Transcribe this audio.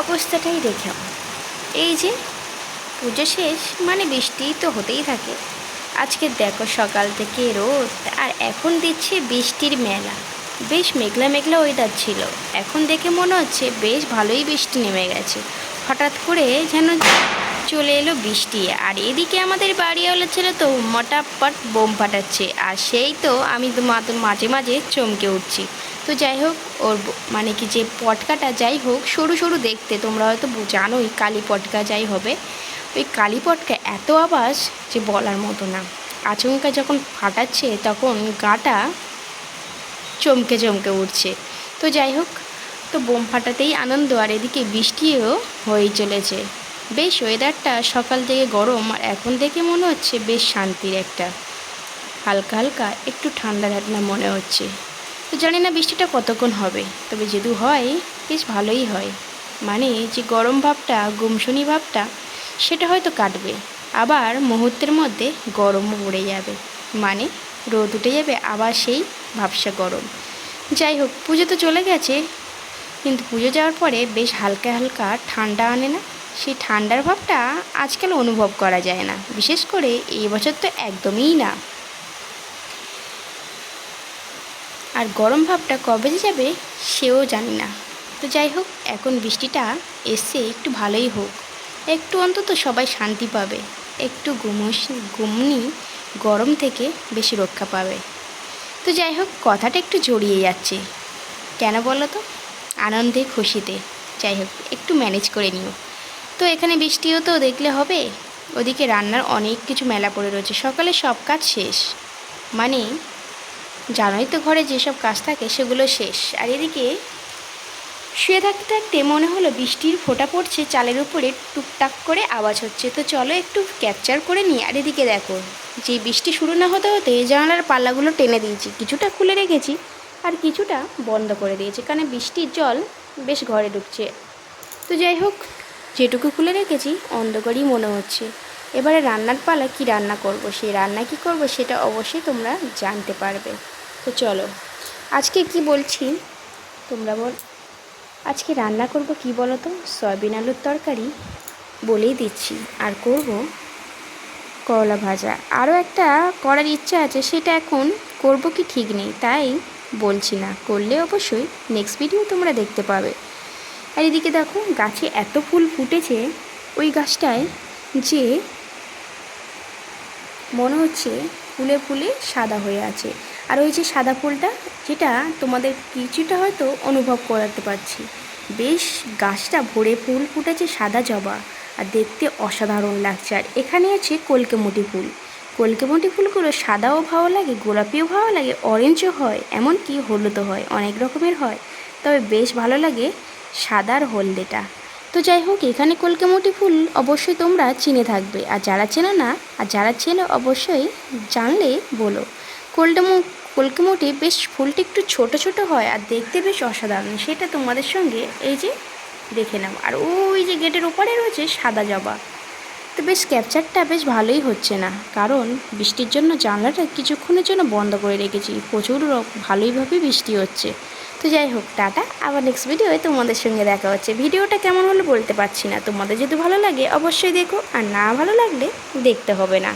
অবস্থাটাই দেখো এই যে, পুজো শেষ মানে বৃষ্টি তো হতেই থাকে। আজকে দেখো সকাল থেকে রোদ, আর এখন দিচ্ছে বৃষ্টির মেলা। বেশ মেঘলা মেঘলা ওয়েদার ছিল। এখন দেখে মনে হচ্ছে বেশ ভালোই বৃষ্টি নেমে গেছে। হঠাৎ করে যেন চলে এলো বৃষ্টি, আর এদিকে আমাদের বাড়িওয়ালা ছেলে তো মটাপট বোম ফাটাচ্ছে, আর সেই তো আমি তো মাঝে মাঝে চমকে উঠছি। তো যাই হোক, ওর মানে কি যে পটকাটা যাই হোক, সরু সরু দেখতে, তোমরা হয়তো জানোই কালী পটকা যাই হবে। ওই কালী পটকা এত আওয়াজ যে বলার মতো না। আচমকা যখন ফাটাচ্ছে, তখন গাটা চমকে চমকে উঠছে। তো যাই হোক, তো বোম ফাটাতেই আনন্দ, আর এদিকে বৃষ্টিও হয়েই চলেছে। বেশ ওয়েদারটা সকাল থেকে গরম, আর এখন দেখে মনে হচ্ছে বেশ শান্তির একটা। হালকা হালকা, একটু ঠান্ডা ঠান্ডা মনে হচ্ছে। তো জানি না বৃষ্টিটা কতক্ষণ হবে। তবে যদি হয়, বেশ ভালোই হয়। মানে যে গরম ভাবটা গুমসুনি ভাবটা, সেটা হয়তো কাটবে। আবার মুহূর্তের মধ্যে গরমও পড়ে যাবে। মানে রোদ উঠে যাবে, আবার সেই ভাবসা গরম। যাই হোক, পুজো তো চলে গেছে। কিন্তু পুজো যাওয়ার পরে বেশ হালকা হালকা ঠান্ডা আনে না? সেই ঠান্ডার ভাবটা আজকাল অনুভব করা যায় না। বিশেষ করে এই বছর তো একদমই না। আর গরম ভাবটা কবে যে যাবে, সেও জানি না। তো যাই হোক এখন বৃষ্টিটা এসে একটু ভালোই হোক। একটু অন্তত সবাই শান্তি পাবে। একটু গুমস, গুমনি গরম থেকে বেশি রক্ষা পাবে। তো যাই হোক কথাটা একটু জড়িয়ে যাচ্ছে। কেন বলো তো? আনন্দে, খুশিতে। যাই হোক একটু ম্যানেজ করে নিও। তো এখানে বৃষ্টিও তো দেখলে হবে। ওদিকে রান্নার অনেক কিছু মেলা পড়ে রয়েছে। সকালে সব কাজ শেষ। মানে জানোই তো ঘরে যেসব কাজ থাকে সেগুলো শেষ। আর এদিকে শুয়ে থাকতে থাকতে মনে হলো বৃষ্টির ফোঁটা পড়ছে, চালের উপরে টুকটাক করে আওয়াজ হচ্ছে। তো চলো একটু ক্যাপচার করে নিই। আর এদিকে দেখো, যে বৃষ্টি শুরু না হতে হতে জানালার পাল্লাগুলো টেনে দিয়েছি। কিছুটা খুলে রেখেছি আর কিছুটা বন্ধ করে দিয়েছি কারণ বৃষ্টির জল বেশ ঘরে ঢুকছে। তো যাই হোক, যেটুকু খুলে রেখেছি, অন্ধকারই মনে হচ্ছে। এবারে রান্নার পালা কি রান্না করব, সেই রান্না কি করব সেটা অবশ্যই তোমরা জানতে পারবে। তো চলো। আজকে কি বলছি? তোমরা বল, আজকে রান্না করব কি বলো তো সয়াবিন আলুর তরকারি বলেই দিচ্ছি। আর করব করলা ভাজা। আরও একটা করার ইচ্ছা আছে, সেটা এখন করব কি ঠিক নেই, তাই বলছি না। করলে অবশ্যই নেক্সট ভিডিও তোমরা দেখতে পাবে। আর এদিকে দেখো, গাছে এত ফুল ফুটেছে, ওই গাছটায় যে মনে হচ্ছে ফুলে ফুলে সাদা হয়ে আছে। আর ওই যে সাদা ফুলটা, যেটা তোমাদের কিছুটা হয়তো অনুভব করাতে পারছি। বেশ গাছটা ভরে ফুল ফুটেছে সাদা জবা, আর দেখতে অসাধারণ লাগছে। আর এখানে আছে কলকেমুটি ফুল। কলকেমুটি ফুলগুলো সাদাও ভালো লাগে, গোলাপিও ভালো লাগে অরেঞ্জও হয়, এমনকি হলুদও হয়, অনেক রকমের হয়। তবে বেশ ভালো লাগে সাদা আর হলদেটা। তো যাই হোক, এখানে কলকেমুটি ফুল অবশ্যই তোমরা চিনে থাকবে। আর যারা চেনো না, আর যারা চেনো অবশ্যই জানলে বলো। কলটামু কলকেমুটি বেশ ফুলটি একটু ছোট ছোট হয় আর দেখতে বেশ অসাধারণ। সেটা তোমাদের সঙ্গে এই যে দেখে নাও। আর ওই যে গেটের ওপারে রয়েছে সাদা জবা। তো বেশ ক্যাপচারটা বেশ ভালোই হচ্ছে না। কারণ বৃষ্টির জন্য জানলাটা কিছুক্ষণের জন্য বন্ধ করে রেখেছি। প্রচুর ভালোইভাবে বৃষ্টি হচ্ছে। তো যাই হোক, টাটা। আবার নেক্সট ভিডিওয়ে তোমাদের সঙ্গে দেখা হচ্ছে। ভিডিওটা কেমন হলো বলতে পারছি না। তোমাদের যদি ভালো লাগে অবশ্যই দেখো। আর না ভালো লাগলে দেখতে হবে না।